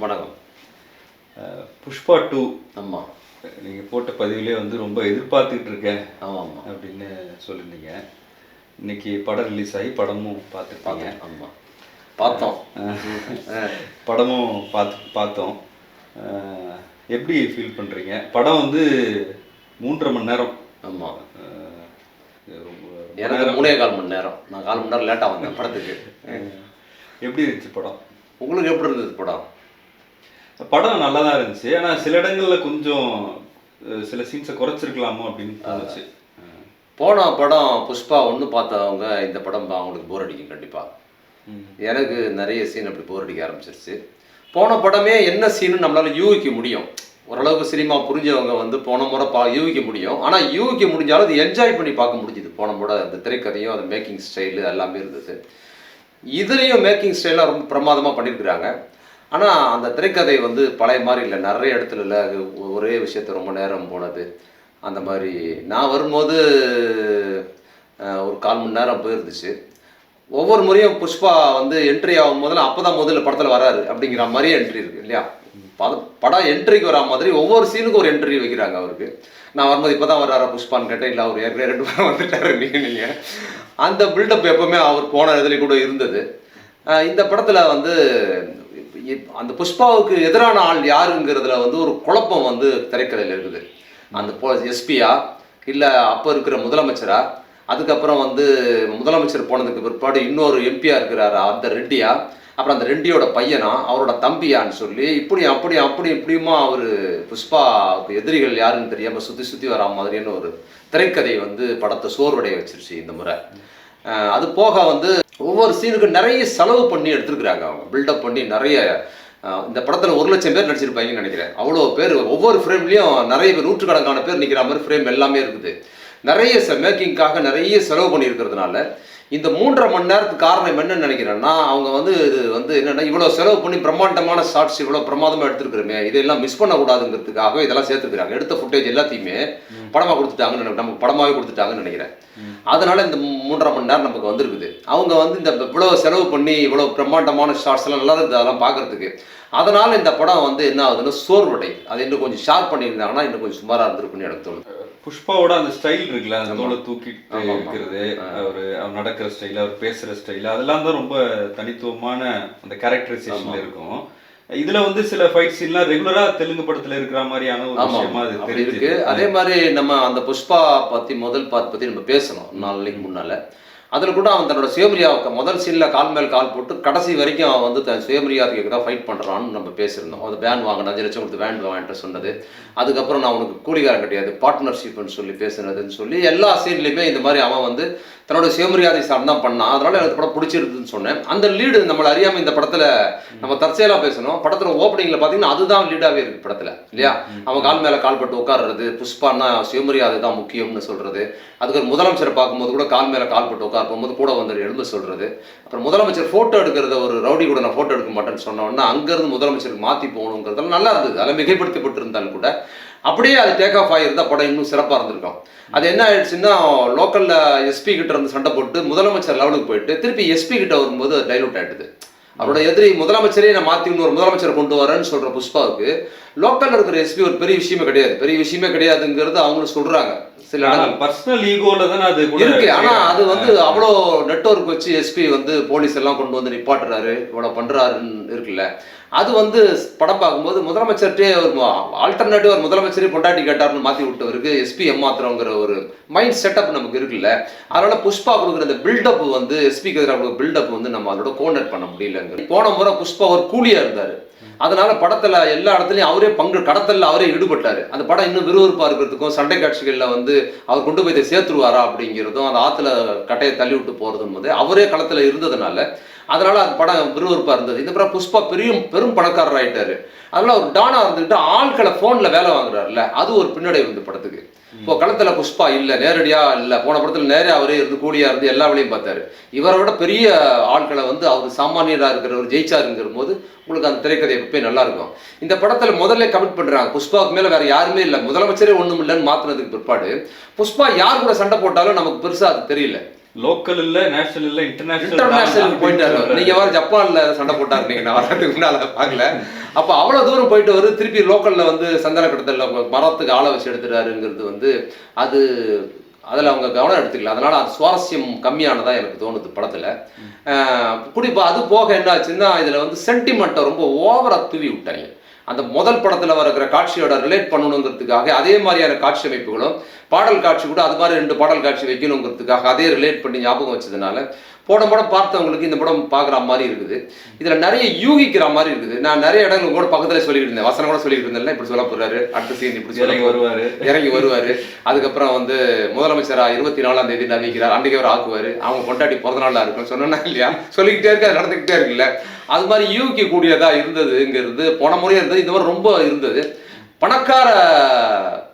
வணக்கம். புஷ்பா டூ. ஆமாம் நீங்கள் போட்ட பதிவிலே வந்து ரொம்ப எதிர்பார்த்துக்கிட்டு இருக்கேன் ஆமாம் ஆமாம் அப்படின்னு சொல்லியிருந்தீங்க. இன்னைக்கு படம் ரிலீஸ் ஆகி படமும் பார்த்துருப்பாங்க. ஆமாம் பார்த்தோம். படமும் பார்த்து பார்த்தோம். எப்படி ஃபீல் பண்ணுறீங்க படம் வந்து மூன்றரை மணி நேரம். ஆமாம் எனக்கு. மூணே கால் மணி நேரம். நான் கால் மணி நேரம் லேட்டாக வந்தேன் படத்துக்கு. எப்படி இருந்துச்சு படம்? உங்களுக்கு எப்படி இருந்தது படம்? படம் நல்லா தான் இருந்துச்சு. ஆனால் சில இடங்கள்ல கொஞ்சம் சில சீன்ஸை குறைச்சிருக்கலாமோ அப்படின்னு தோணுச்சு. அஹ், போன படம் புஷ்பா ஒன்று பார்த்தவங்க இந்த படம் அவங்களுக்கு போர் அடிக்கும் கண்டிப்பாக. எனக்கு நிறைய சீன் அப்படி போர் அடிக்க ஆரம்பிச்சிருச்சு. போன படமே என்ன சீனு நம்மளால யூகிக்க முடியும். ஓரளவுக்கு சினிமா புரிஞ்சவங்க வந்து போன முறை பா யூகிக்க முடியும். ஆனால் யூகிக்க முடிஞ்சாலும் அது என்ஜாய் பண்ணி பார்க்க முடிஞ்சுது. போன முறை அந்த திரைக்கதையும் அந்த மேக்கிங் ஸ்டைலு எல்லாமே இருந்தது. இதுலேயும் மேக்கிங் ஸ்டைலாக ரொம்ப பிரமாதமாக பண்ணியிருக்கிறாங்க ஆனால் அந்த திரைக்கதை வந்து பழைய மாதிரி இல்லை. நிறைய இடத்துல இல்லை. ஒரே விஷயத்த ரொம்ப நேரம் போனது. அந்த மாதிரி நான் வரும்போது ஒரு கால் மணி நேரம் போயிருந்துச்சு. ஒவ்வொரு முறையும் புஷ்பா வந்து என்ட்ரி ஆகும் முதல்ல அப்போ தான் முதல்ல படத்தில் வராரு அப்படிங்கிற மாதிரியே என்ட்ரி இருக்கு இல்லையா? படம் படம் என்ட்ரிக்கு வரா மாதிரி ஒவ்வொரு சீனுக்கும் ஒரு என்ட்ரி வைக்கிறாங்க அவருக்கு. நான் வரும்போது இப்போ தான் வர்றாரா புஷ்பான்னு கேட்டேன். இல்லை அவர் ஏற்கனவே ரெண்டு பேரும் வந்துட்டாரு. நீங்கள் நீங்கள் அந்த பில்டப் எப்பவுமே அவர் போன இதுலேயும் கூட இருந்தது. இந்த படத்தில் வந்து அந்த புஷ்பாவுக்கு எதிரான ஆள் யாருங்கிறதுல வந்து ஒரு குழப்பம் வந்து திரைக்கதையில் இருக்குது. அந்த போ எஸ்பியா இல்லை அப்போ இருக்கிற முதலமைச்சரா அதுக்கப்புறம் வந்து முதலமைச்சர் போனதுக்கு பிற்பாடு இன்னொரு எம்பியா இருக்கிறாரா அந்த ரெட்டியா அப்புறம் அந்த ரெட்டியோட பையனா அவரோட தம்பியான்னு சொல்லி இப்படி அப்படி அப்படி இப்படியுமா அவர் புஷ்பாவுக்கு எதிரிகள் யாருன்னு தெரியாமல் சுத்தி சுத்தி வரா மாதிரின்னு ஒரு திரைக்கதை வந்து படத்தை சோர்வடைய வச்சிருச்சு இந்த முறை. அது போக வந்து ஒவ்வொரு சீனுக்கும் நிறைய செலவு பண்ணி எடுத்துருக்குறாங்க அவங்க. பில்டப் பண்ணி நிறைய இந்த படத்தில் ஒரு லட்சம் பேர் நடிச்சிருப்பாங்கன்னு நினைக்கிறேன். அவ்வளோ பேர் ஒவ்வொரு ஃப்ரேம்லேயும் நிறைய பேர் நூற்றுக்கணக்கான பேர் நிற்கிற மாதிரி ஃப்ரேம் எல்லாமே இருக்குது. நிறைய மேக்கிங்காக நிறைய செலவு பண்ணியிருக்கிறதுனால இந்த மூன்றரை மணி நேரத்துக்கு காரணம் என்னன்னு நினைக்கிறேன்னா அவங்க வந்து இது வந்து என்னன்னா இவ்வளோ செலவு பண்ணி பிரம்மாண்டமான ஷார்ட்ஸ் இவ்வளோ பிரமாதமாக எடுத்துருக்கிறோமே இதெல்லாம் மிஸ் பண்ணக்கூடாதுங்கிறதுக்காக இதெல்லாம் சேர்த்துக்கிறாங்க. எடுத்த ஃபுட்டேஜ் எல்லாத்தையுமே படமாக கொடுத்துட்டாங்கன்னு நமக்கு படமாகவே கொடுத்துட்டாங்கன்னு நினைக்கிறேன். அதனால இந்த மூன்றரை மணி நேரம் நமக்கு வந்திருக்குது. அவங்க வந்து இந்த இவ்வளோ செலவு பண்ணி இவ்வளோ பிரம்மாண்டமான ஷார்ட்ஸ் எல்லாம் நல்லா இருக்குது அதெல்லாம் பார்க்கறதுக்கு. அதனால இந்த படம் வந்து என்ன ஆகுதுன்னா சோர்வடை அது இன்னும் கொஞ்சம் ஷார்ப் பண்ணியிருந்தாங்கன்னா இன்னும் கொஞ்சம் சுமாராக இருந்திருக்குன்னு எனக்கு தோணுது. புஷ்பாவோட அந்த ஸ்டைல் இருக்குல்ல அந்த தோலை தூக்கிட்டு. இருக்கிறது அவர் அவர் நடக்கிற ஸ்டைல் அவர் பேசுற ஸ்டைல் அதெல்லாம் தான் ரொம்ப தனித்துவமான அந்த கேரக்டரைசேஷன்ல இருக்கும். இதுல வந்து சில ஃபைட் சீன்லாம் ரெகுலரா தெலுங்கு படத்துல இருக்கிற மாதிரியான ஒரு விஷயமா அது தெரியுது அதே மாதிரி நம்ம அந்த புஷ்பா பத்தி முதல் பார்ட் பத்தி நம்ம பேசணும் நாளைக்கு முன்னால. அதில் கூட அவன் தன்னோட சுயமரியாவுக்கு முதல் சீனில் கால் மேல் கால் போட்டு கடைசி வரைக்கும் அவன் வந்து தன் சுயமரியாதைக்கு தான் ஃபைட் பண்ணுறான்னு நம்ம பேசியிருந்தோம். அந்த வேன் வாங்கின அஞ்சு லட்சம் கொடுத்து வேன் வாங்கிட்டு சொன்னது. அதுக்கப்புறம் நான் உனக்கு கூலிகாரன் கிடையாது பார்ட்னர்ஷிப்னு சொல்லி பேசுனதுன்னு சொல்லி எல்லா சீன்லையுமே இந்த மாதிரி அவன் வந்து தன்னோட சுயமரியாதை சார்ந்தான் பண்ணான். அதனால் எனக்கு படம் பிடிச்சிருக்குன்னு சொன்னேன். அந்த லீடு நம்மளை அறியாமல் இந்த படத்தில் நம்ம தற்செயலாக பேசணும் படத்தில் ஓப்பனிங்கில் பார்த்தீங்கன்னா அதுதான் லீடாகவே இருக்கு படத்தில் இல்லையா? அவன் கால் மேலே கால் பட்டு உட்காடுறது புஷ்பான்னா சுயமரியாதை தான் முக்கியம்னு சொல்கிறது அதுக்கு ஒரு முதலமைச்சரை பார்க்கும்போது கூட கால் மேலே கால் பட்டு உட்கார் போகும்போது கூட வந்து எழுந்து சொல்றது. அப்புறம் முதலமைச்சர் போட்டோ எடுக்கிறத ஒரு ரவுடி கூட நான் போட்டோ எடுக்க மாட்டேன்னு சொன்ன உடனே அங்கிருந்து முதலமைச்சருக்கு மாத்தி போகணுங்கிறதெல்லாம் நல்லா இருந்தது. அதில் மிகைப்படுத்தப்பட்டிருந்தாலும் கூட. அப்படியே அது டேக் ஆஃப் ஆகியிருந்தால் படம் இன்னும் சிறப்பாக இருந்திருக்கும். அது என்ன ஆயிடுச்சுன்னா லோக்கலில் எஸ்பி கிட்ட இருந்து சண்டை போட்டு முதலமைச்சர் லெவலுக்கு போயிட்டு திருப்பி எஸ்பி கிட்ட வரும்போது டைலூட் ஆயிடுது. அவரோட எதிரி முதலமைச்சரே நான் மாற்றி இன்னொரு முதலமைச்சரை கொண்டு வரேன்னு சொல்கிற புஷ்பாவுக்கு லோக்கல்ல இருக்கிற எஸ்பி ஒரு பெரிய விஷயமே கிடையாது. பெரிய விஷயமே கிடையாதுங்கிறது அவங்களும் சொல்றாங்க. சில பர்சனல் ஈகோல தானே அது இருக்கு. ஆனா அது வந்து அவ்வளோ நெட்வொர்க் வச்சு எஸ்பி வந்து போலீஸ் எல்லாம் கொண்டு வந்து நிப்பாட்டுறாரு. இவ்வளவு பண்றாருன்னு இருக்குல்ல. அது வந்து படம் பார்க்கும்போது முதலமைச்சர்கிட்டே ஒரு ஆல்டர்னேட்டிவ் ஒரு முதலமைச்சரே பொண்டாட்டி கேட்டார்னு மாத்தி விட்டவருக்கு எஸ்பி ஏமாத்துறோங்கிற ஒரு மைண்ட் செட்டப் நமக்கு இருக்குல்ல. அதனால புஷ்பா கொடுக்குற அந்த பில்டப் வந்து எஸ்பிக்கு எதிராக பில்டப் வந்து நம்ம அதோட கோனட் பண்ண முடியலங்க போன முறை புஷ்பா ஒரு கூலியா இருந்தாரு. அதனால படத்துல எல்லா இடத்துலயும் அவரே பங்கு கடத்தல்ல அவரே ஈடுபட்டாரு. அந்த படம் இன்னும் விறுவிறுப்பா இருக்கிறதுக்கும் சண்டை காட்சிகள்ல வந்து அவர் கொண்டு போய் சேர்த்துருவாரா அப்படிங்கிறதும் அந்த ஆத்துல கட்டையை தள்ளி விட்டு போறதும் போது அவரே களத்துல இருந்ததுனால அதனால அந்த படம் விறுவிறுப்பா இருந்தது. இந்த படம் புஷ்பா பெரிய பெரும் பணக்காரர் ஆயிட்டாரு அதனால ஒரு டானா இருந்துட்டு ஆட்களை போன்ல வேலை வாங்குறாருல்ல அது ஒரு பின்னடைவு இந்த படத்துக்கு. இப்போ களத்துல புஷ்பா இல்ல நேரடியா இல்ல போன படத்துல நேரே அவரே இருந்து கூலியா இருந்து எல்லா வேலையும் பார்த்தாரு. இவரை விட பெரிய ஆட்களை வந்து அவர் சாமானியரா இருக்கிறவர் ஜெயிச்சாருங்கிற போது உங்களுக்கு அந்த திரைக்கதை எப்பயும் நல்லா இருக்கும் இந்த படத்துல முதல்ல கமிட் பண்றாங்க. புஷ்பாவுக்கு மேல வேற யாருமே இல்லை. முதலமைச்சரே ஒண்ணும் இல்லைன்னு மாத்துனதுக்கு பிற்பாடு புஷ்பா யார் கூட சண்டை போட்டாலும் நமக்கு பெருசா அது தெரியல. லோக்கல் இல்ல நேஷனல் இல்ல இன்டர்நேஷனல் இன்டர்நேஷனல் போயிட்டாரு. நீங்க வர ஜப்பான்ல சண்டை போட்டாரு. நீங்க நான் வரதுக்கு முன்னால பார்க்கல. அப்ப அவ்வளவு தூரம் போயிட்டு வரு திருப்பி லோக்கல்ல வந்து சந்தன கடத்தல மரத்துக்கு ஆளை வச்சு எடுத்துட்டாருங்கிறது வந்து அது அதில் அவங்க கவனம் எடுத்துக்கல. அதனால அது சுவாரஸ்யம் கம்மியானதா எனக்கு தோணுது படத்துல. ஆஹ் குறிப்பா அது போக என்ன ஆச்சுன்னா இதுல வந்து சென்டிமெண்ட்டை ரொம்ப ஓவரா தூவி விட்டாங்க. அந்த முதல் படத்துல வருகிற காட்சியோட ரிலேட் பண்ணணுங்கிறதுக்காக அதே மாதிரியான காட்சி அமைப்புகளும் பாடல் காட்சி கூட அது மாதிரி ரெண்டு பாடல் காட்சி வைக்கணுங்கிறதுக்காக அதே ரிலேட் பண்ணி ஞாபகம் வச்சதுனால போன படம் பார்த்தவங்களுக்கு இந்த படம் பார்க்குற மாதிரி இருக்குது. இதுல நிறைய யூகிக்கிற மாதிரி இருக்குது. நான் நிறைய இடங்கள் கூட பக்கத்துல சொல்லிட்டு இருந்தேன். வசனம் கூட சொல்லிட்டு இருந்தேன் இப்படி சொல்ல போறாரு. அடுத்த சீன் இப்படி சொல்ல இறங்கி வருவாரு. இறங்கி வருவாரு. அதுக்கப்புறம் வந்து முதலமைச்சரா இருபத்தி நாலாம் தேதி அறிவிக்கிறார் அன்றைக்கு அவர் ஆக்குவாரு. அவங்க கொண்டாடி பிறந்த நாளா இருக்கும் சொன்னா இல்லையா? சொல்லிக்கிட்டே இருக்கு அது நடந்துக்கிட்டே இருக்குல்ல. அது மாதிரி யூகிக்க கூடியதா இருந்ததுங்கிறது போன முறையே இருந்தது. இந்த மாதிரி ரொம்ப இருந்தது. பணக்கார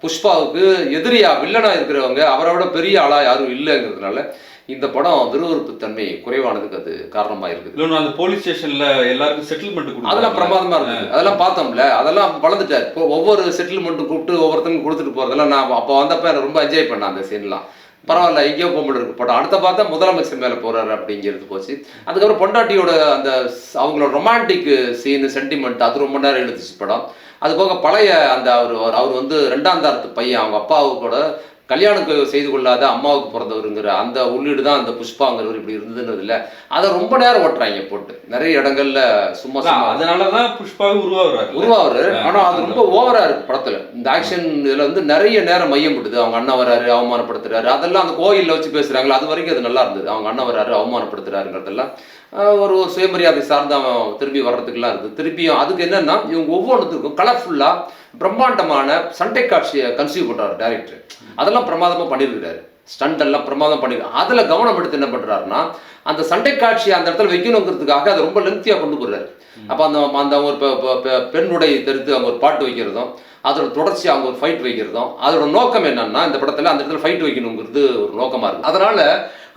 புஷ்பாவுக்கு எதிரியா வில்லனா இருக்கிறவங்க அவரை விட பெரிய ஆளா யாரும் இல்லைங்கிறதுனால இந்த படம் விறுவிறுப்பு தன்மை குறைவானதுக்கு அது காரணமா இருக்குது. அந்த போலீஸ் ஸ்டேஷன்ல எல்லாருக்கும் செட்டில்மெண்ட் அதெல்லாம் பிரமாதமா இருந்தது அதெல்லாம் பார்த்தோம்ல அதெல்லாம் வளர்ந்துட்டார். இப்போ ஒவ்வொரு செட்டில்மெண்ட்டும் கூப்பிட்டு ஒவ்வொருத்தங்க கொடுத்துட்டு போறதெல்லாம் நான் அப்போ வந்தப்ப ரொம்ப என்ஜாய் பண்ணேன் அந்த சீன்லாம் பரவாயில்ல எங்கேயோ பொம்பளை இருக்கு. படம் அடுத்த பார்த்தா முதலமைச்சர் மேல போறாரு அப்படிங்கிறது போச்சு. அதுக்கப்புறம் பொண்டாட்டியோட அந்த அவங்களோட ரொமான்டிக் சீனு சென்டிமெண்ட் அது ரொம்ப நேரம் எழுதுச்சு படம். அது போக பழைய அந்த அவர் அவர் வந்து ரெண்டாம் தாரத்து பையன் அவங்க அப்பாவுக்கூட கல்யாணம் செய்து கொள்ளாத அம்மாவுக்கு பிறந்தவருங்கிற அந்த உள்ளீடு தான் அந்த புஷ்பாங்கிறவர் இப்படி இருந்ததுன்னு இல்லை. அதை ரொம்ப நேரம் ஓட்டுறாங்க போட்டு. நிறைய இடங்கள்ல சும்மா அதனாலதான் புஷ்பாவே உருவாகுறாரு. உருவாரு ஆ, ஆனா அது ரொம்ப ஓவரா இருக்கு படத்துல. இந்த ஆக்ஷன் இதுல வந்து நிறைய நேரம் மையம் விடுது அவங்க அண்ணன் வராரு அவமானப்படுத்துறாரு. அதெல்லாம் அந்த கோயில்ல வச்சு பேசுறாங்களா அது வரைக்கும் அது நல்லா இருந்தது. அவங்க அண்ணன் வராரு அவமானப்படுத்துறாருங்கிறதெல்லாம் ஒரு சுயமரியாதை சார்ந்து அவன் திரும்பி வர்றதுக்குலாம் இருக்குது. திருப்பியும் அதுக்கு என்னன்னா இவங்க ஒவ்வொன்றுத்துக்கும் கலர்ஃபுல்லா பிரம்மாண்டமான சண்டை காட்சியை கன்சீவ் பண்றாரு டைரக்டர் அதெல்லாம் பிரமாதமா பண்ணியிருக்கிறாரு ஸ்டண்ட் எல்லாம் பிரமாதம் பண்ணிருக்காரு அதுல கவனம் எடுத்து என்ன பண்றாருன்னா அந்த சண்டை காட்சியை அந்த இடத்துல வைக்கணுங்கிறதுக்காக அதை ரொம்ப லென்த்தியா கொண்டு போறாரு. அப்ப அந்த அந்த ஒரு பெ- பெ- பெ- பெண்ணுடை தெரித்து அவங்க ஒரு பாட்டு வைக்கிறதும் அதோட தொடர்ச்சி அவங்க ஒரு ஃபைட் வைக்கிறதும் அதோட நோக்கம் என்னன்னா இந்த படத்தில் அந்த இடத்துல ஃபைட் வைக்கணுங்கிறது ஒரு நோக்கமாக இருக்குது அதனால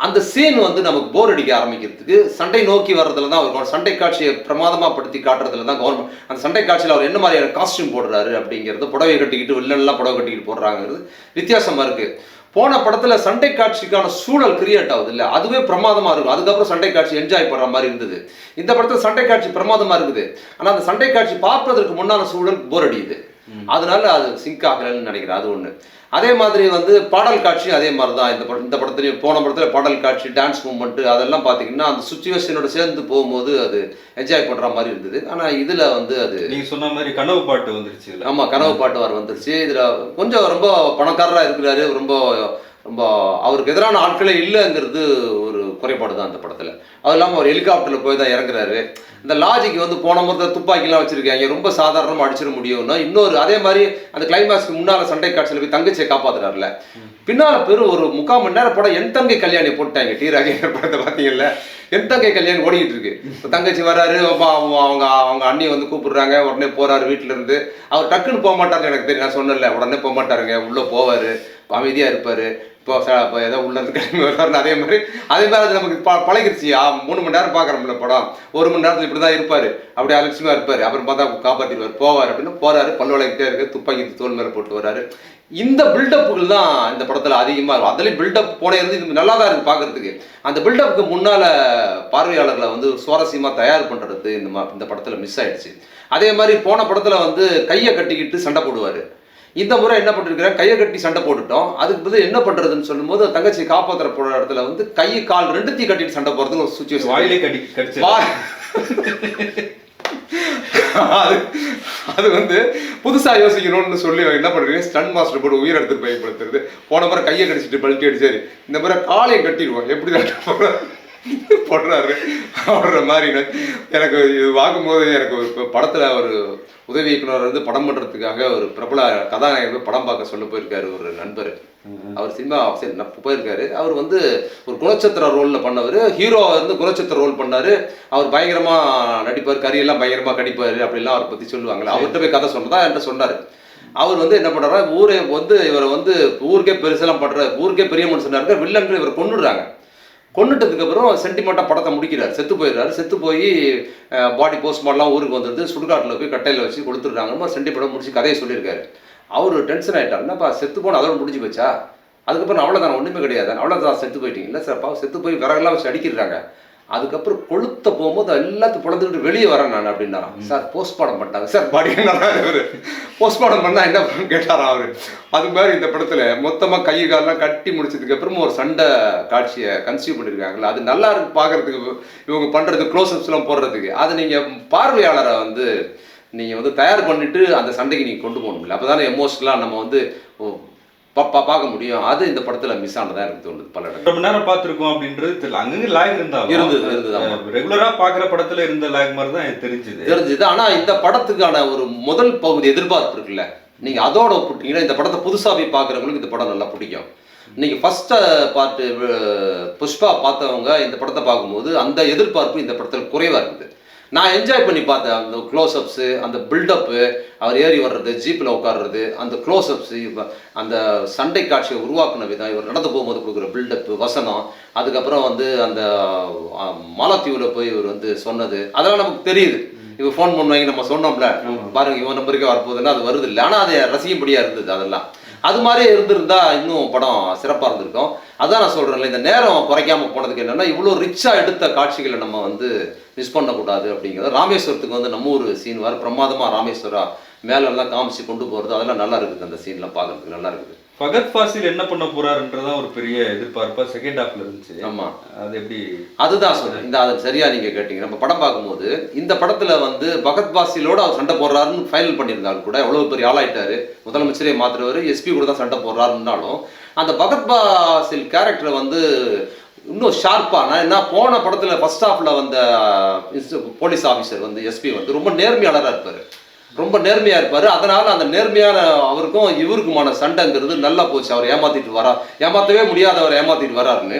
அந்த சீன் வந்து நமக்கு போர் அடிக்க ஆரம்பிக்கிறதுக்கு சண்டை நோக்கி வர்றதுல தான் அவர் சண்டை காட்சியை பிரமாதமாக படுத்தி காட்டுறதுல தான் கவர்மெண்ட் அந்த சண்டை காட்சியில் அவர் என்ன மாதிரியான காஸ்டியூம் போடுறாரு அப்படிங்கிறது புடவை கட்டிக்கிட்டு வில்லன்லாம் புடவை கட்டிக்கிட்டு போடுறாங்கிறது வித்தியாசமாக இருக்குது போன படத்தில் சண்டை காட்சிக்கான சூழல் கிரியேட் ஆகுது இல்லை அதுவே பிரமாதமாக இருக்கும் அதுக்கப்புறம் சண்டை காட்சி என்ஜாய் பண்ணுற மாதிரி இருந்தது. இந்த படத்தில் சண்டை காட்சி பிரமாதமாக இருக்குது. ஆனால் அந்த சண்டை காட்சி பார்ப்பதற்கு முன்னான சூழல் போர் அடியுது அதனால அது சிங்க் ஆகலைன்னு நினைக்கிறேன் அது ஒண்ணு. அதே மாதிரி வந்து பாடல் காட்சி அதே மாதிரி தான் இந்த படம் இந்த படத்துலையும் போன படத்துல பாடல் காட்சி டான்ஸ் மூமெண்ட் அதெல்லாம் பார்த்தீங்கன்னா அந்த சுச்சுவேஷனோட சேர்ந்து போகும்போது அது என்ஜாய் பண்ற மாதிரி இருந்தது. ஆனா இதுல வந்து அது நீங்க சொன்ன மாதிரி கனவு பாட்டு வந்துருச்சு இதுல. ஆமா கனவு பாட்டு வர வந்துருச்சு. இதுல கொஞ்சம் ரொம்ப பணக்காரரா இருக்கிறாரு ரொம்ப ரொம்ப அவருக்கு எதிரான ஆட்களே இல்லைங்கிறது ஒரு குறைபாடு தான் அந்த படத்தில். அது இல்லாமல் அவர் ஹெலிகாப்டரில் போய் தான் இறங்குறாரு. இந்த லாஜிக் வந்து போன முறை துப்பாக்கிலாம் வச்சுருக்காங்க. ரொம்ப சாதாரணமாக அடிச்சிட முடியும்னா இன்னொரு அதே மாதிரி அந்த கிளைமேக்ஸ்க்கு முன்னால் சண்டை காட்சியில் போய் தங்கச்சியை காப்பாற்றுறாருல பின்னால் பெரும் ஒரு முக்கால் மணி நேரம் படம் என் தங்கை கல்யாணி போட்டாங்க. டி. ராஜேந்திர படத்தை பார்த்தீங்கல்ல? என் தங்கை கல்யாணி ஓடிக்கிட்டு இருக்கு. தங்கச்சி வராரு அவங்க அவங்க அவங்க வந்து கூப்பிடுறாங்க. உடனே போறாரு வீட்டுல இருந்து. அவர் டக்குன்னு போக மாட்டாருன்னு எனக்கு தெரியும். நான் சொன்னல உடனே போக மாட்டாருங்க. உள்ளே போவார். அமைதியாக இருப்பார். இப்போ இப்போ ஏதோ உள்ளது கிளம்பி வருவார்னு அதே மாதிரி அதே மாதிரி அது நமக்கு ப பழகிருச்சு. மூணு மணி நேரம் பார்க்குறோம்ல படம். ஒரு மணி நேரத்தில் இப்படி தான் இருப்பார். அப்படி அலட்சியமாக இருப்பார். அப்புறம் பார்த்தா காப்பாற்றிடுவார் போவார் அப்படின்னு போகிறாரு பல் விளக்கிட்டே இருக்கு. துப்பாக்கி தோல் மேலே போட்டு வர்றாரு. இந்த பில்டப்புகள் தான் இந்த படத்தில் அதிகமாக இருக்கும். அதுலேயும் பில்டப் போனே இருந்து இது நல்லா தான் இருக்குது பார்க்குறதுக்கு. அந்த பில்டப்புக்கு முன்னால் பார்வையாளர்களை வந்து சுவாரஸ்யமாக தயார் பண்ணுறது இந்த மா- இந்த படத்தில் மிஸ் ஆயிடுச்சு. அதே மாதிரி போன படத்தில் வந்து கையை கட்டிக்கிட்டு சண்டை போடுவார். இந்த முறை என்ன பண்ணிருக்கிறேன் கையை கட்டி சண்டை போட்டுட்டோம். அதுக்கு பதில் என்ன பண்றதுன்னு சொல்லும்போது தங்கச்சி காப்பாத்துற போற இடத்துல வந்து கை கால் ரெண்டுத்தையும் கட்டிட்டு சண்டை போறதுன்னு ஒரு சுச்சுவேஷன் வாயிலே கடி கடிச்சு. அது அது வந்து புதுசா யோசிக்கணும்னு சொல்லி என்ன பண்றீங்க ஸ்டன் மாஸ்டர் போட்டு உயிர் எடுத்து பயன்படுத்துறது. போன முறை கையை கடிச்சிட்டு பல்ட்டி அடிச்சாரு. இந்த முறை காலையை கட்டிடுவோம். எப்படி தான் போடுறாரு. போடுற மாதிரி எனக்கு இது பார்க்கும்போது எனக்கு ஒரு இப்ப படத்துல ஒரு உதவி இயக்குனர் வந்து படம் பண்றதுக்காக ஒரு பிரபல கதாநாயகர் படம் பார்க்க சொல்ல போயிருக்காரு ஒரு நண்பர். அவர் சினிமா போயிருக்காரு. அவர் வந்து ஒரு குணச்சத்திர ரோல்ல பண்ணவர். ஹீரோ வந்து குணச்சத்திர ரோல் பண்ணாரு. அவர் பயங்கரமா நடிப்பார். கரியெல்லாம் பயங்கரமா கடிப்பாரு அப்படிலாம் அவரை பத்தி சொல்லுவாங்கல்ல. அவர்கிட்ட போய் கதை சொன்னதா என்கிட்ட சொன்னாரு. அவர் வந்து என்ன பண்றாரு? ஊரே வந்து இவரை வந்து ஊருக்கே பெருசெல்லாம் பண்ற ஊருக்கே பெரிய மனுஷனா இருக்க வில்லன்கள் இவர் கொண்டுடுறாங்க கொண்டுட்டதுக்கப்புறம் சென்டிமெண்ட்டாக படத்தை முடிக்கிறார். செத்து போயிடுறாரு. செத்து போய் பாடி போஸ்ட்மார்ட்லாம் ஊருக்கு வந்துடுது சுடுகாட்டில் போய் கட்டையில் வச்சு கொடுத்துருக்காங்க சென்டிமெண்ட்டாக முடிச்சு கதையை சொல்லியிருக்காரு. அவர் டென்ஷன் ஆகிட்டார் என்னப்பா செத்து போன அதோட முடிஞ்சு போச்சா? அதுக்கப்புறம் அவ்வளோதான் ஒன்றுமே கிடையாது. அவ்வளோதான் செத்து போயிட்டீங்க. இல்லை சார் பாவம் செத்து போய் விறகுலாம் வச்சு அடிக்கிறாங்க. அதுக்கப்புறம் கொளுத்த போகும்போது எல்லாத்தையும் பிறந்துட்டு வெளியே வரேன் நான் அப்படின்னாராம் சார் போஸ்ட்மார்ட்டம் பண்ணிட்டாங்க. சார் பாடி என்ன இவர் போஸ்ட்மார்ட்டம் பண்ணால் என்ன பண்ணணும்னு கேட்டாராம் அவர். அது மாதிரி இந்த படத்தில் மொத்தமாக கை காலெல்லாம் கட்டி முடிச்சதுக்கப்புறமும் ஒரு சண்டை காட்சியை கன்சியூம் பண்ணியிருக்காங்களே அது நல்லா இருக்கு பார்க்கறதுக்கு இவங்க பண்ணுறது க்ளோஸ்அப்ஸ்லாம் போடுறதுக்கு. அதை நீங்கள் பார்வையாளரை வந்து நீங்கள் வந்து தயார் பண்ணிவிட்டு அந்த சண்டைக்கு நீங்கள் கொண்டு போகணும்ல. அப்போ தானே எமோஷனலாக நம்ம வந்து ஓ, பா- பா- பார்க்க முடியும். அது இந்த படத்தில் மிஸ் ஆனதாக எனக்கு தோணுது பல இடங்கள் ரொம்ப நேரம் பார்த்திருக்கோம் அப்படின்றது தெரியல. அங்கங்க லேக் இருந்தாலும். இருந்தது, இருந்தது, ஆமா. ரெகுலரா பாக்குற படத்துல இருந்த லேக் மாதிரி தான் தெரிஞ்சது. தெரிஞ்சுது. ஆனா இந்த படத்துக்கான ஒரு முதல் பகுதி எதிர்பார்ப்பு இருக்குல்ல. நீங்க அதோட ஒப்பிட்டீங்கன்னா இந்த படத்தை புதுசா போய் பார்க்குறவங்களுக்கு இந்த படம் நல்லா பிடிக்கும். நீங்க ஃபர்ஸ்ட் பார்ட்டு புஷ்பா பார்த்தவங்க இந்த படத்தை பார்க்கும்போது அந்த எதிர்பார்ப்பு இந்த படத்தில் குறைவா இருக்குது நான் என்ஜாய் பண்ணி பார்த்தேன். அந்த க்ளோஸ்அப்ஸு அந்த பில்டப்பு அவர் ஏறி வர்றது ஜீப்பில் உட்கார்றது அந்த க்ளோஸ்அப்ஸு அந்த சண்டை காட்சியை உருவாக்குன விதம் இவர் நடந்து போகும்போது கொடுக்குற பில்டப்பு வசனம் அதுக்கப்புறம் வந்து அந்த மாலத்தீவில் போய் இவர் வந்து சொன்னது அதெல்லாம் நமக்கு தெரியுது. இவன் ஃபோன் பண்ணுவாங்க நம்ம சொன்னோம்ல. பாருங்க இவன் நம்பருக்கே வரப்போகுதுன்னா அது வருது இல்லை. ஆனால் அது ரசிக்கும்படியா இருந்தது அதெல்லாம். அது மாதிரி இருந்திருந்தா இன்னும் படம் சிறப்பாக இருந்திருக்கும். அதான் நான் சொல்றேன்ல இந்த நேரம் குறைக்காம போனதுக்கு என்னன்னா இவ்வளோ ரிச்சாக எடுத்த காட்சிகளை நம்ம வந்து மிஸ் பண்ணக்கூடாது அப்படிங்கிறது ராமேஸ்வரத்துக்கு வந்து நம்ம ஒரு சீன் வர பிரமாதமா ராமேஸ்வரா மேல எல்லாம் காமிச்சு கொண்டு போறது அதெல்லாம் நல்லா இருக்குது அந்த சீன்லாம் பார்க்கறதுக்கு நல்லா இருக்குது. ஃபகத் ஃபாசில் என்ன பண்ண போறாருன்றதான் ஒரு பெரிய எதிர்பார்ப்பா செகண்ட் ஹாஃப்ல இருந்துச்சு. ஆமா. அது எப்படி? அதுதான் சொல்றேன் இந்த அது சரியா நீங்க கேட்டீங்க. நம்ம படம் பார்க்கும்போது இந்த படத்துல வந்து பகத் பாசிலோட அவர் சண்டை போடுறாருன்னு ஃபைனல் பண்ணியிருந்தாலும் கூட எவ்வளவு பெரிய ஆளாயிட்டாரு. முதலமைச்சரே மாத்துறவர் எஸ்பி கூட தான் சண்டை போடுறாருன்னாலும் அந்த பகத் பாசில் கேரக்டரை வந்து இன்னும் ஷார்ப்பாக நான் என்ன போன படத்தில் ஃபர்ஸ்ட் ஹாஃபில் வந்த uh, போலீஸ் ஆஃபீஸர் வந்து எஸ்பி வந்து ரொம்ப நேர்மையாளராக இருப்பார். ரொம்ப நேர்மையாக இருப்பார். அதனால் அந்த நேர்மையான அவருக்கும் இவருக்குமான சண்டைங்கிறது நல்லா போச்சு. அவர் ஏமாற்றிட்டு வரா ஏமாற்றவே முடியாத அவர் ஏமாற்றிட்டு வராருன்னு.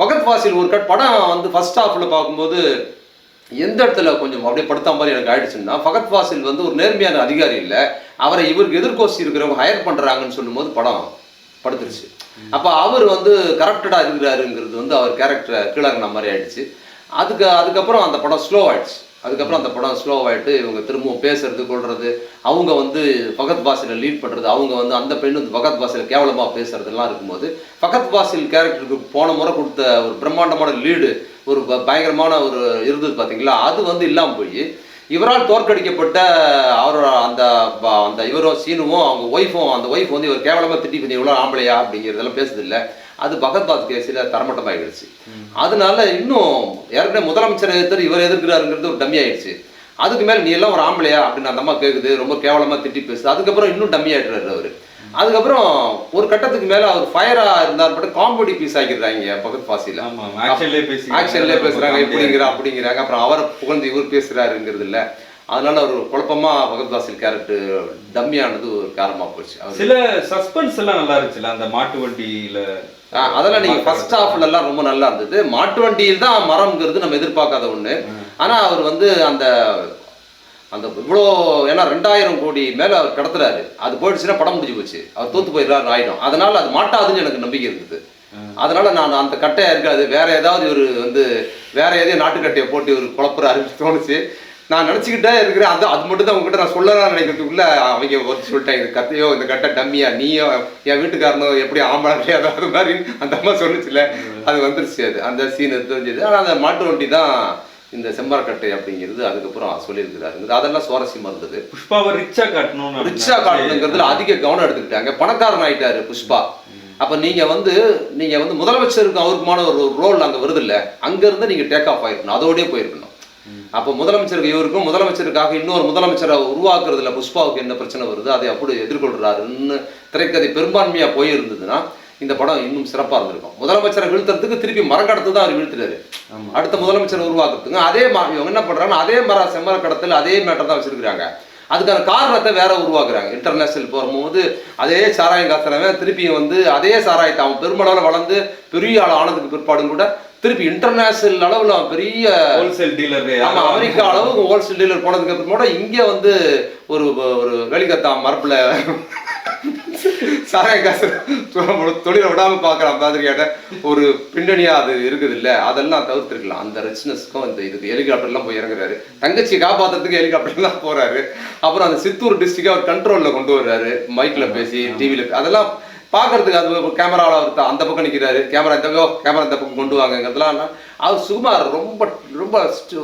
பகத் ஃபாசில் ஒரு கட் படம் வந்து ஃபர்ஸ்ட் ஹாஃபில் பார்க்கும்போது எந்த இடத்துல கொஞ்சம் அப்படியே படுத்த மாதிரி எனக்கு ஆயிடுச்சுன்னா ஃபகத் ஃபாசில் வந்து ஒரு நேர்மையான அதிகாரி இல்லை. அவரை இவருக்கு எதிர்கோசி இருக்கிறவங்க ஹையர் பண்ணுறாங்கன்னு சொல்லும்போது படம் படுத்துருச்சு. அப்போ அவர் வந்து கரப்டடாக இருக்கிறாருங்கிறது வந்து அவர் கேரக்டரை கீழங்கின மாதிரி ஆயிடுச்சு. அதுக்கு அதுக்கப்புறம் அந்த படம் ஸ்லோ ஆயிடுச்சு. அதுக்கப்புறம் அந்த படம் ஸ்லோ ஆகிட்டு இவங்க திரும்பவும் பேசுறது கொள்றது அவங்க வந்து பகத் பாசில லீட் பண்ணுறது அவங்க வந்து அந்த பெண் வந்து பகத் பாசில் கேவலமாக பேசுறதெல்லாம் இருக்கும்போது பகத் பாசில் கேரக்டருக்கு போன முறை கொடுத்த ஒரு பிரம்மாண்டமான லீடு ஒரு ப- பயங்கரமான ஒரு இருந்தது பார்த்தீங்களா அது வந்து இல்லாமல் போய் இவரால் தோற்கடிக்கப்பட்ட அவரோட அந்த அந்த இவரோ சீனுவும் அவங்க ஒய்ஃபும் அந்த ஒய்ஃப் வந்து இவர் கேவலமாக திட்டி பண்ணி இவ்வளோ ஆம்பளையா அப்படிங்கிறதெல்லாம் பேசுது அது பகத் பாஸ் கேஸில் தரமட்டமாகிடுச்சு அதனால இன்னும் ஏற்கனவே முதலமைச்சர் எதிர்த்து இவர் எதிர்க்கிறாருங்கிறது ஒரு டம்மி ஆயிடுச்சு அதுக்கு மேலே நீ எல்லாம் ஒரு ஆம்பளையா அப்படின்னு அந்த அம்மா கேட்குது ரொம்ப கேவலமாக திட்டி பேசுது. அதுக்கப்புறம் இன்னும் டம்மி ஆகிடுறாரு அவர். அதுக்கப்புறம் ஒரு கட்டத்துக்கு மேல அவர் ஃபயரா இருந்தார் பட் காமெடி பீஸ் ஆக்கிடுறாங்க பகத் பாசில ஆமா ஆக்ஷன்லயே பேசி ஆக்ஷன்லேயே பேசுறாங்க இப்படிங்கிற அப்படிங்கிறாங்க. அப்புறம் அவரை புகழ்ந்து இவர் பேசுறாருங்கிறது இல்ல. அதனால ஒரு குழப்பமா பகத் பாசில் கேரக்டர் டம்மியானது ஒரு காரணமா போச்சு. சில சஸ்பென்ஸ் எல்லாம் நல்லா இருந்துச்சுல அந்த மாட்டு வண்டியில. அதெல்லாம் நீங்க ஃபர்ஸ்ட் ஹாஃப்ல எல்லாம் ரொம்ப நல்லா இருந்தது. மாட்டு வண்டியில் தான் மரம்ங்கிறது நம்ம எதிர்பார்க்காத ஒண்ணு. ஆனா அவர் வந்து அந்த அந்த இவ்வளோ ஏன்னா ரெண்டாயிரம் கோடி மேல அவர் கடத்துறாரு. அது போயிடுச்சுன்னா படம் முடிஞ்சு போச்சு. அவர் தோத்து போயிடுறாரு ஆயிடும். அதனால அது மாட்டாதுன்னு எனக்கு நம்பிக்கை இருந்தது அதனால நான் அந்த கட்டையா இருக்காது. வேற ஏதாவது இவர் வந்து வேற எதையும் நாட்டுக்கட்டையை போட்டு இவர் குழப்புறாருன்னு தோணுச்சு. நான் நினச்சிக்கிட்டே இருக்கிறேன். அது அது மட்டும் தான் உங்ககிட்ட நான் சொல்லலாம் நினைக்கிறதுக்குள்ள அவங்க ஒரு சொல்லிட்டாங்க இந்த கத்தையோ இந்த கட்டை டம்மியா நீயோ என் வீட்டுக்காரனோ எப்படி ஆம்பளை அதாவது மாதிரி. அந்த அம்மா சொன்னுச்சுல அது வந்துருச்சு அது. அந்த சீன் தெரிஞ்சது ஆனால் அந்த மாட்டு வண்டி தான் இந்த செம்மரக்கட்டை அப்படிங்கிறது அதுக்கப்புறம் சொல்லியிருக்கிறாருங்கிறது அதெல்லாம் சுவாரஸ்யமா இருந்தது. புஷ்பாவை ரிச்சா காட்டணும் ரிச்சா காட்டணுங்கிறதுல அதிக கவனம் எடுத்துக்கிட்டாங்க. பணக்காரன் ஆயிட்டாரு புஷ்பா. அப்ப நீங்க வந்து நீங்க வந்து முதலமைச்சருக்கு அவருக்குமான ஒரு ரோல் அங்க வருது இல்ல அங்க இருந்து நீங்க டேக் ஆஃப் ஆயிருக்கணும். அதோடய போயிருக்கணும். அப்போ முதலமைச்சருக்கு இவருக்கும் முதலமைச்சருக்காக இன்னொரு முதலமைச்சரை உருவாக்குறதுல புஷ்பாவுக்கு என்ன பிரச்சனை வருது? அதை அப்படி எதிர்கொள்றாருன்னு திரைக்கதை பெரும்பான்மையா போயிருந்ததுன்னா இந்த படம் இன்னும் சிறப்பா இருந்திருக்கும். முதலமைச்சரை வீழ்த்துறதுக்கு திருப்பி மரக்கடத்து தான் அவர் வீழ்த்துறாரு. அடுத்த முதலமைச்சர் உருவாக்குறதுக்கு அதே இவங்க என்ன பண்றாங்கன்னா அதே மர செம்மர கடத்தில் அதே மேட்டர் தான் வச்சிருக்காங்க அதுக்கான காரணத்தை வேற உருவாக்குறாங்க. இன்டர்நேஷனல் போகும்போது அதே சாராயம் காசுறவன் திருப்பி வந்து அதே சாராயத்தை அவன் பெருமளவில் வளர்ந்து பெரிய ஆள் ஆனதுக்கு பிற்பாடும் கூட திருப்பி இன்டர்நேஷனல் அளவில் அவன் பெரிய ஹோல்சேல் டீலர் ஆமா அமெரிக்கா அளவுக்கு ஹோல்சேல் டீலர் போனதுக்கு அப்புறமா இங்க வந்து ஒரு ஒரு வெளிக்கத்தா மரப்புல சாராய காசு தொழிலை விடாம பாக்குற மாதிரியான ஒரு பின்னணியா அது இருக்குது இல்ல அதெல்லாம் தவிர்த்திருக்கலாம். அந்த ரிச்னஸ்க்கும் இந்த இதுக்கு ஹெலிகாப்டர்லாம் போய் இறங்குறாரு. தங்கச்சி காப்பாத்துறதுக்கு ஹெலிகாப்டர்லாம் போறாரு. அப்புறம் அந்த சித்தூர் டிஸ்ட்ரிக்ட் அவர் கண்ட்ரோல்ல கொண்டு வர்றாரு. மைக்ல பேசி டிவில அதெல்லாம் பார்க்கறதுக்கு அது கேமராவில் அவர் அந்த பக்கம் நிற்கிறாரு கேமரா இந்த பக்கம் கேமரா இந்த பக்கம் கொண்டு வாங்கங்கிறதுலாம் அவர் சுகுமார் ரொம்ப ரொம்ப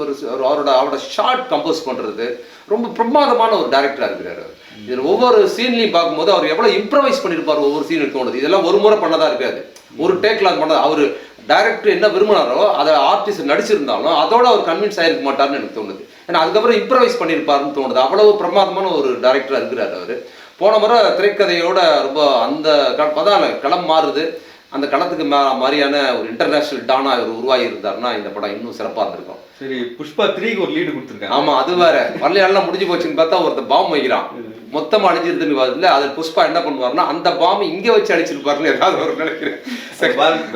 ஒரு அவரோட அவரோட ஷார்ட் கம்போஸ் பண்ணுறது ரொம்ப பிரமாதமான ஒரு டேரக்டராக இருக்கிறாரு அவர். இதில் ஒவ்வொரு சீன்லையும் பார்க்கும்போது அவர் எவ்வளோ இம்ப்ரவைஸ் பண்ணியிருப்பார் ஒவ்வொரு சீன் தோணுது இதெல்லாம் ஒரு முறை பண்ணதா இருக்காது. ஒரு டேக்ல அது பண்ணதா. அவர் டைரக்டர் என்ன விரும்பினாரோ அதை ஆர்டிஸ்ட் நடிச்சிருந்தாலும் அதோட அவர் கன்வின்ஸ் ஆகிருக்க மாட்டார்னு எனக்கு தோணுது. ஏன்னா அதுக்கப்புறம் இம்ப்ரவைஸ் பண்ணியிருப்பாருன்னு தோணுது. அவ்வளவு பிரமாதமான ஒரு டைரக்டராக இருக்கிறார் அவர். போன முறை திரைக்கதையோட ரொம்ப அந்த க- அதான் களம் மாறுது. அந்த களத்துக்கு மாதிரியான ஒரு இன்டர்நேஷனல் டானா இவர் உருவாகி இருந்தாருன்னா இந்த படம் இன்னும் சிறப்பாக இருந்திருக்கும். சரி புஷ்பா த்ரீக்கு ஒரு லீடு கொடுத்துருக்காங்க. ஆமா அது வேற. மலையாளம் முடிஞ்சு போச்சுன்னு பார்த்தா ஒருத்தர் பாம் வைக்கிறான். மொத்தமா அடிஞ்சிருதுன்னு வருதுல அதில் புஷ்பா என்ன பண்ணுவாருன்னா அந்த பாம்பு இங்க வச்சு அடிச்சிருப்பாருன்னு ஏதாவது ஒரு நினைக்கிறேன்.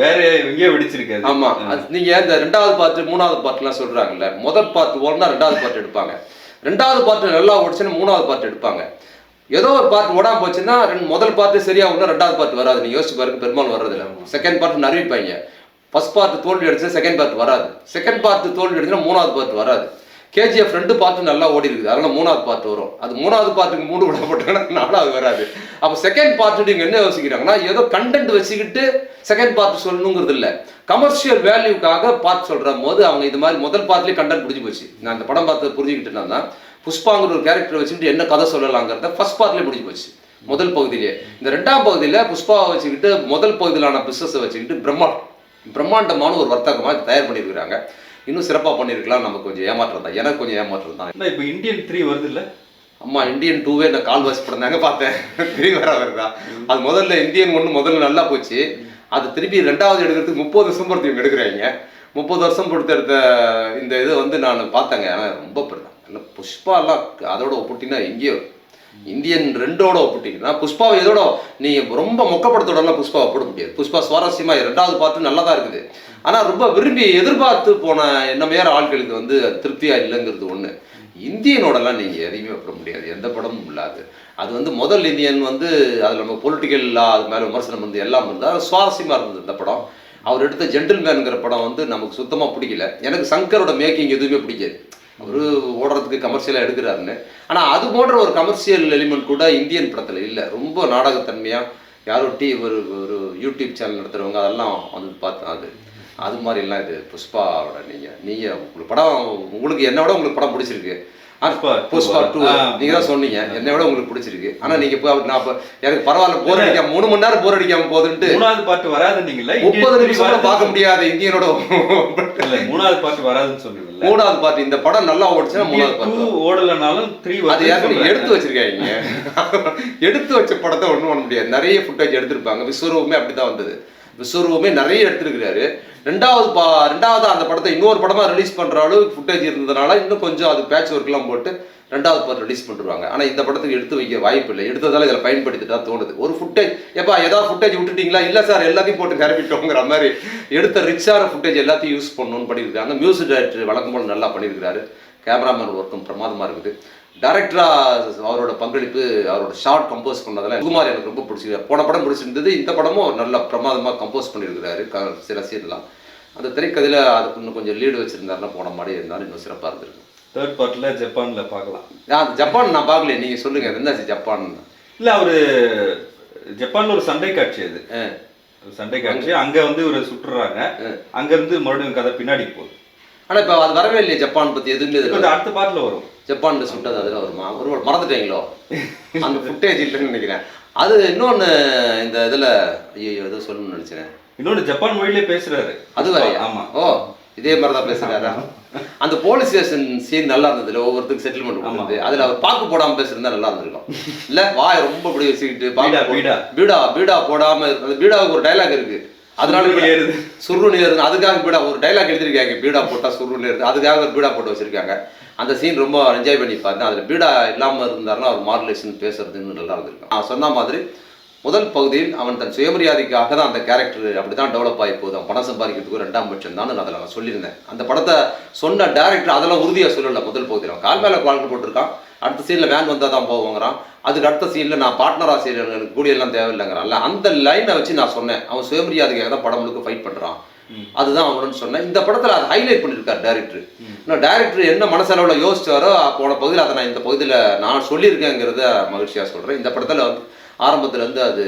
வேற எங்கேயோ வெடிச்சிருக்காது ஆமா அது நீங்க இந்த ரெண்டாவது பார்ட் மூணாவது பார்ட்லாம் சொல்றாங்கல்ல முதல் பார்ட் ஓடனா ரெண்டாவது பார்ட் எடுப்பாங்க. ரெண்டாவது பார்ட் நல்லா ஓடிச்சுன்னா மூணாவது பார்ட் எடுப்பாங்க. ஏதோ ஒரு பார்ட் ஓடாம போச்சுன்னா ரெண்டு முதல் பார்ட்டு சரியா ஒன்றும் ரெண்டாவது பார்ட் வராது. நீங்கள் யோசிச்சு பாருங்க பெரும்பாலும் வர்றதில்ல. செகண்ட் பார்ட் அறிவிப்பாங்க ஃபர்ஸ்ட் பார்ட் தோல்வி அடிச்சா செகண்ட் பார்ட் வராது. செகண்ட் பார்ட் தோல்வி அடிச்சுன்னா மூணாவது பார்ட் வராது. கேஜிஎஃப் ரெண்டு பார்ட்டு நல்லா ஓடி இருக்குது. அதனால மூணாவது பார்ட் வரும். அது மூணாவது பார்ட்டுக்கு மூணு விட போட்டாங்கன்னா நாலாவது வராது. அப்போ செகண்ட் பார்ட் நீங்க என்ன யோசிக்கிறாங்கன்னா ஏதோ கண்டென்ட் வச்சுக்கிட்டு செகண்ட் பார்ட் சொல்லணுங்கிறது இல்ல. கமர்ஷியல் வேல்யூக்காக பார்ட் சொல்ற போது அவங்க இது மாதிரி முதல் பார்ட்லயே கண்டென்ட் புரிஞ்சு போச்சு. நான் அந்த படம் பார்த்து புரிஞ்சுக்கிட்டேன்னா தான் புஷ்பாங்கிற ஒரு கேரக்டர் வச்சுக்கிட்டு என்ன கதை சொல்லலாங்கிறத ஃபர்ஸ்ட் பார்ட்லயே முடிஞ்சு போச்சு. முதல் பகுதியிலே. இந்த ரெண்டாம் பகுதியில புஷ்பாவை வச்சுக்கிட்டு முதல் பகுதியிலான பிசினஸை வச்சுக்கிட்டு பிரம்மா பிரம்மாண்டமான ஒரு வர்த்தகமா இதை தயார் பண்ணியிருக்கிறாங்க. இன்னும் சிறப்பா பண்ணியிருக்கலாம். நமக்கு கொஞ்சம் ஏமாற்றம் தான். எனக்கு கொஞ்சம் ஏமாற்றம் தான். இப்ப இந்தியன் த்ரீ வருது இல்ல? அம்மா இந்தியன் டூவே நான் கால் வாசி படம் பார்த்தேன். திரும்பி வர வருதா? அது முதல்ல இந்தியன் ஒன்று முதல்ல நல்லா போச்சு. அது திருப்பி ரெண்டாவது எடுக்கிறதுக்கு முப்பது வருஷம் பொறுத்து இவங்க எடுக்கிறாங்க. முப்பது வருஷம் பொறுத்து எடுத்த இந்த இதை வந்து நான் பார்த்தேங்க. ஆனால் ரொம்ப பெருதான் இல்லை புஷ்பாலாம் அதோட ஒப்பிட்டினா எங்கேயோ? இந்தியன் ரெண்டோட ஒப்பிட்டிங்கன்னா புஷ்பாவை எதோட? நீ ரொம்ப மொக்கப்படத்தோடலாம் புஷ்பாவை போட முடியாது. புஷ்பா சுவாரஸ்யமாக ரெண்டாவது பார்த்து நல்லா தான் இருக்குது. ஆனால் ரொம்ப விரும்பி எதிர்பார்த்து போன என்ன மேற ஆட்களுக்கு வந்து திருப்தியாக இல்லைங்கிறது ஒன்று இந்தியனோடலாம் நீங்கள் எதையுமே ஒப்பிட முடியாது. எந்த படமும் இல்லாது. அது வந்து முதல் இந்தியன் வந்து அதில் நம்ம பொலிட்டிக்கல் அது மேலே விமர்சனம் வந்து எல்லாம் இருந்தது. அது சுவாரஸ்யமாக இருந்தது இந்த படம். அவர் எடுத்த ஜென்டில்மேனுங்கிற படம் வந்து நமக்கு சுத்தமாக பிடிக்கல. எனக்கு சங்கரோட மேக்கிங் எதுவுமே பிடிக்காது. ஒரு ஓடுறதுக்கு கமர்ஷியலாக எடுக்கிறாருன்னு. ஆனால் அது போன்ற ஒரு கமர்ஷியல் எலிமெண்ட் கூட இந்தியன் படத்தில் இல்லை. ரொம்ப நாடகத்தன்மையாக யாரோ டி ஒரு ஒரு யூடியூப் சேனல் நடத்துகிறவங்க அதெல்லாம் வந்து பார்த்து அது அது மாதிரிலாம் இது புஷ்பாவோட நீங்கள் நீங்கள் உங்களுக்கு படம் உங்களுக்கு என்னை விட உங்களுக்கு படம் பிடிச்சிருக்கு. புஷ்பா டூ. நீங்க தான் சொன்னீங்க. என்னை விட உங்களுக்கு பிடிச்சிருக்கு. ஆனா நீங்க இப்போ நான் எனக்கு பரவாயில்ல போர் அடிக்காம மூணு மணி நேரம் போர் அடிக்காம போகுதுன்ட்டு மூணாவது பாட்டு வராதுன்னீங்கல்ல Indian முப்பது நிமிஷம் பார்க்க முடியாது இந்தியனோட இல்ல மூணாவது பாட்டு வராதுன்னு சொன்னீங்கல்ல மூணாவது பார்ட் இந்த படம் நல்லா ஓடிச்சுன்னா மூணாவது டூ பார்ட் ஓடலனாலும் த்ரீ அது யாரும் எடுத்து வச்சிருக்காங்க. எடுத்து வச்ச படத்தை ஒண்ணும் பண்ண முடியாது. நிறைய ஃபுட்டேஜ் எடுத்திருப்பாங்க. விஸ்வரூபமே அப்படிதான் வந்தது. விஸ்வரூபமே நிறைய எடுத்திருக்கிறாரு. ரெண்டாவது பா ரெண்டாவது அந்த படத்தை இன்னொரு படமாக ரிலீஸ் பண்ணுற அளவுக்கு ஃபுட்டேஜ் இருந்ததுனால இன்னும் கொஞ்சம் அது பேட்ச் ஒர்க்லாம் போட்டு ரெண்டாவது படம் ரிலீஸ் பண்ணிருவாங்க. ஆனால் இந்த படத்துக்கு எடுத்து வைக்க வாய்ப்பு இல்லை. எடுத்ததால இதில் பயன்படுத்திட்டா தோணுது. ஒரு ஃபுட்டேஜ் எப்பா ஏதாவது ஃபுட்டேஜ் விட்டுட்டீங்களா? இல்லை சார் எல்லாத்தையும் போட்டு நிரப்பிட்டோங்கிற மாதிரி எடுத்த ரிச்சான ஃபுட்டேஜ் எல்லாத்தையும் யூஸ் பண்ணணும்னு பண்ணியிருக்காங்க மியூசிக் டைரக்டர் வழக்கம் போல் நல்லா பண்ணியிருக்காரு கேமராமேன் ஒர்க்கும் பிரமாதமாக இருக்குது. டைரக்டரா அவரோட பங்களிப்பு அவரோட ஷார்ட் கம்போஸ் பண்ணதில் குமார் எனக்கு ரொம்ப பிடிச்சிருக்கு. போன படம் பிடிச்சிருந்தது இந்த படமும் அவர் நல்லா பிரமாதமா கம்போஸ் பண்ணியிருக்கிறாரு க- சில சீன்லாம் அந்த திரைக்கதையில அதுக்கு இன்னும் கொஞ்சம் லீடு வச்சிருந்தாருன்னா போன மாதிரி இருந்தாலும் இன்னும் சிறப்பா இருந்திருக்கும். தேர்ட் பார்ட்ல ஜப்பான்ல பார்க்கலாம். அது ஜப்பான் நான் பார்க்கல நீங்க சொல்லுங்க அது என்னாச்சு ஜப்பான்? இல்ல அவரு ஜப்பான்ல ஒரு சண்டை காட்சி அது. சண்டை காட்சி அங்க வந்து இவரை சுட்டுறாங்க. அங்க இருந்து மறுபடியும் கதை பின்னாடி போகுது. ஆனா இப்ப அது வரவே இல்லையே ஜப்பான் பத்தி எதுவுமே இது அடுத்த பார்ட்ல வரும். ஜப்பான்ல சுட்டது அதுல வருமா? ஒரு மறந்துட்டீங்களோ? அந்த ஃபுட்டேஜ் இல்லைன்னு நினைக்கிறேன். அது இன்னொன்னு இந்த இதுல ஐயோ ஏதோ சொல்லணும்னு நினைச்சேன். இன்னொன்னு ஜப்பான் மொழியிலே பேசுறாரு. அது வேறையா? ஆமா. ஓ இதே மாதிரி தான் பேசுறாரா? அந்த போலீஸ் ஸ்டேஷன் சீன் நல்லா இருந்ததுல ஒவ்வொருத்துக்கு செட்டில்மெண்ட் கொடுத்தது அதுல அவர் பாக்கு போடாம பேசுறதா நல்லா இருந்திருக்கும். இல்ல வாய் ரொம்ப இப்படி வச்சுக்கிட்டு பீடா, பீடா. பீடா பீடா போடாம இருக்கு. அந்த பீடாவுக்கு ஒரு டைலாக் இருக்கு. அதனால சுருள் பீடா- ஏறுது. சுருள் ஏறுது அதுக்காக பீடா ஒரு டைலாக் எழுதிருக்காங்க பீடா போட்டா சுருள் ஏறுது அதுக்காக ஒரு பீடா போட்டு வச்சிருக்காங்க. அந்த சீன் ரொம்ப என்ஜாய் பண்ணி பார்த்தேன். அதுல பீடா இல்லாம இருந்தாருன்னா அவர் மாடுலேஷன் பேசுறதுன்னு நல்லா இருந்திருக்கும். நான் சொன்ன மாதிரி முதல் பகுதியில் அவன் தன் சுயமரியாதைக்காக தான் அந்த கேரக்டர் அப்படி தான் டெவலப் ஆகி போகுது. அவன் பணம் சம்பாதிக்கிறதுக்கு ரெண்டாம் பட்சம் தான் அதில் நான் சொல்லியிருந்தேன். அந்த படத்தை சொன்ன டேரக்டர் அதெல்லாம் உறுதியாக சொல்லல முதல் பகுதியில். அவன் கால் மேலே வாழ்க்கை போட்டிருக்கான். அடுத்த சீனில் வேன் வந்தால் தான் போவாங்கிறான் அதுக்கு அடுத்த சீனில் நான் பார்ட்னராக செய்கிறேன் எனக்கு கூடியெல்லாம் தேவையில்லைங்கிறான்ல. அந்த லைனை வச்சு நான் சொன்னேன். அவன் சுயமரியாதைக்காக தான் படம் முழுக்க ஃபைட் பண்ணுறான் அதுதான் அவனுன்னு சொன்னேன். இந்த படத்தில் அதை ஹைலைட் பண்ணியிருக்கார் டேரக்டர் இன்னும் டேரக்டர் என்ன மனசளவில் யோசிச்சாரோ போன பகுதியில் அதை நான் இந்த பகுதியில் நான் சொல்லியிருக்கேங்கிறத மகிழ்ச்சியாக சொல்கிறேன் இந்த படத்தில் வந்து ஆரம்பத்துல இருந்து அது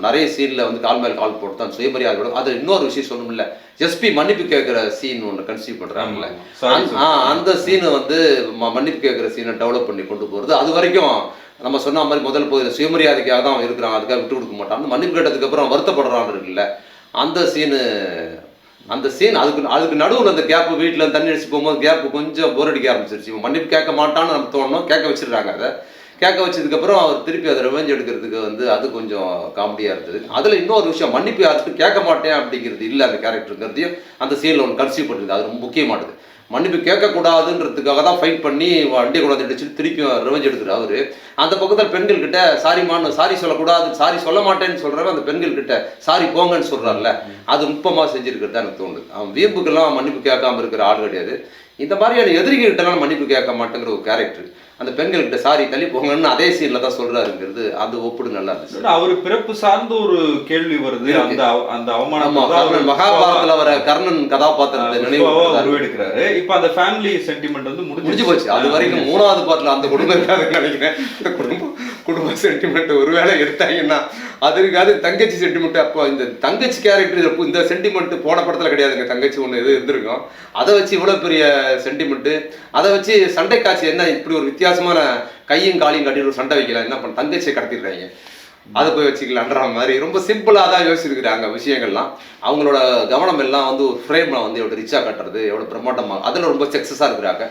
நிறைய சீன்ல வந்து கால் மேல் கால் போட்டு தான் சுயமரியாதையோட அது இன்னொரு விஷயம் சொல்லணும்ல. எஸ்பி மன்னிப்பு கேட்குற சீன் ஒன்று கன்சீவ் பண்றாங்கல்ல. சாரி அந்த- சீனை வந்து மன்னிப்பு கேட்குற சீனை டெவலப் பண்ணி கொண்டு போகிறது அது வரைக்கும் நம்ம சொன்ன மாதிரி முதல் பகுதியில் சுயமரியாதைக்காக தான் இருக்கிறான். அதுக்காக விட்டு கொடுக்க மாட்டான். அந்த மன்னிப்பு கேட்டதுக்கு அப்புறம் வருத்தப்படுறான்னு இருக்குல்ல. அந்த சீனு அந்த சீன் அதுக்கு அதுக்கு நடுவில் அந்த கேப் வீட்டில் தண்ணி அடிச்சு போகும்போது கேப் கொஞ்சம் போர் அடிக்க ஆரம்பிச்சிருச்சு. மன்னிப்பு கேட்க மாட்டான்னு நம்ம தோணணும் கேட்க வச்சிருக்காங்க அதை. கேட்க வச்சதுக்கப்புறம் அவர் திருப்பி அதை ரிவெஞ்ச் எடுக்கிறதுக்கு வந்து அது கொஞ்சம் காமெடியாக இருந்தது. அதில் இன்னொரு விஷயம் மன்னிப்பு அதுக்கு கேட்க மாட்டேன் அப்படிங்கிறது இல்லை அந்த கேரக்டருங்கிறதையும் அந்த சீனில் ஒன்று கன்சீவ் பண்ணுறது அது ரொம்ப முக்கியமானது. மன்னிப்பு கேட்கக்கூடாதுன்றதுக்காக தான் ஃபைட் பண்ணி வண்டியை கொண்டாந்து அடிச்சுட்டு திருப்பி ரிவெஞ்ச் எடுக்கிற அவர். அந்த பக்கத்தில் பெண்கள் கிட்ட சாரிமான்னு சாரி சொல்லக்கூடாது சாரி சொல்ல மாட்டேன்னு சொல்கிறவ அந்த பெண்கள் கிட்ட சாரி போங்கன்னு சொல்கிறார்ல அது நுட்பமாக செஞ்சுருக்கிறது தான் எனக்கு தோணுது. அவன் வீம்புக்கெல்லாம் மன்னிப்பு கேட்காம இருக்கிற ஆள் கிடையாது. இந்த மாதிரியான எதிரிகிட்டலாம் மன்னிப்பு கேட்க மாட்டேங்கிற ஒரு கேரக்டர் அந்த பெண்கள் கிட்ட சாரி தள்ளி போங்கன்னு அதே சீன்ல தான் சொல்றாருங்கிறது அது ஒப்பிடு நல்லா இருந்துச்சு. அவர் பிறப்பு சார்ந்த ஒரு கேள்வி வருது. அந்த அந்த அவமானம் மகாபாரதத்துல வர கர்ணன் கதாபாத்திரத்தை நினைவு உருவெடுக்கிறாரு. இப்ப அந்த ஃபேமிலி சென்டிமெண்ட் வந்து முடிஞ்சு போச்சு. அது வரைக்கும் மூணாவது பாட்டுல அந்த குடும்பம் இருக்காதுன்னு நினைக்கிறேன். இந்த குடும்பம் குடும்ப சென்டிமெண்ட் ஒருவேளை எடுத்தாங்கன்னா அது இருக்காது. தங்கச்சி சென்டிமெண்ட் அப்போ இந்த தங்கச்சி கேரக்டர் இந்த சென்டிமெண்ட் போன படத்துல கிடையாதுங்க. தங்கச்சி ஒன்று இது இருந்திருக்கும். அதை வச்சு இவ்வளவு பெரிய சென்டிமெண்ட் அதை வச்சு சண்டை காட்சி என்ன இப்படி ஒரு வித்தியாசமான கையும் காலையும் கட்டிட்டு சண்டை வைக்கலாம் என்ன பண்ண தங்கச்சியை கடத்திடுறாங்க. அதை போய் வச்சுக்கலான்ற மாதிரி ரொம்ப சிம்பிளாக தான் யோசிச்சிருக்கிறாங்க விஷயங்கள்லாம். அவங்களோட கவனம் எல்லாம் வந்து ஒரு ஃப்ரேமில் வந்து எவ்வளோ ரிச்சாக கட்டுறது எவ்வளோ பிரம்மாண்டமாக அதில் ரொம்ப சக்ஸஸாக இருக்கிறாங்க.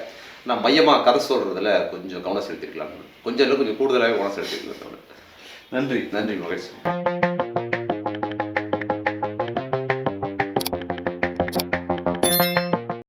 நான் மையமாக கதை சொல்கிறதுல கொஞ்சம் கவனம் செலுத்திருக்கலாம். கொஞ்சம் இல்லை கொஞ்சம் கூடுதலாகவே கவனம் செலுத்திருக்கலாம். நன்றி. நன்றி மகிழ்ச்சி